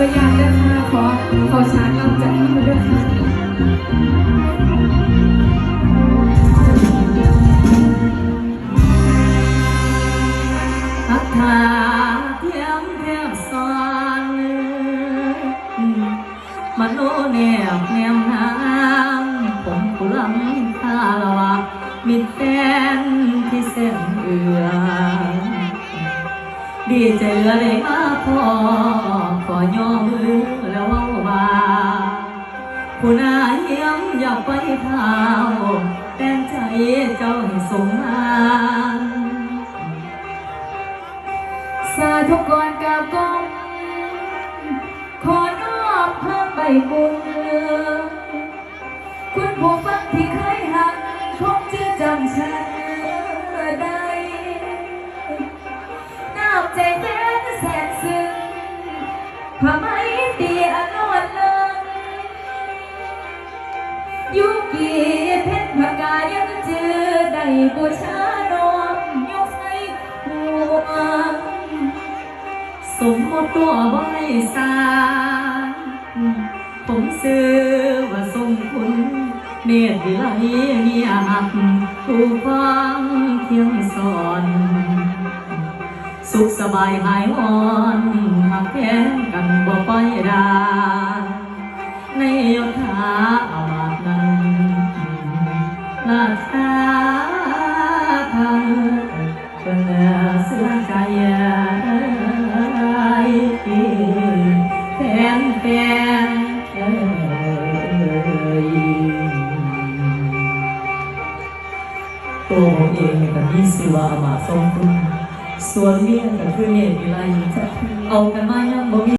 ด้วยยากด้วยค่ะขอขอชางกำลัจให้มาด้วยค่ะอัฐเทียมเรีนมโนเนีนีนางผมกุลังคาละวะมีแฟนที่เส้นเอือ ดีใจเหลือเลยมาพอขอย่อมือแล้วเว้าว่าผู้นายเยี่ยมอยากไปเท้าแต่งใจเจ้าให้สมงานสาธุก่อนกับกองขอนอบพระใบบุญคุณผู้ฟังที่เคยหักคงจะจำฉัน พระไม่ตีอนวนเลิงยุกีเพชรพกายังเจอได้บูชาโนมยกให้หัวสมมติตัวบ่ให้สารผมซื้อว่าทรงคุณเนตวิไลเมียหักผู้ฟังเคียงสอน สุขสบายหายหอน ในยศถาอามาตย์นั้นราชาทางเป็นเสื้อใจแฟนแฟนเอ่ยตัวผมเองเนี่ยก็มีชื่อว่าอามาทรงคุณส่วนเมียก็คือเมียวิไลเอากันมายังบ่มี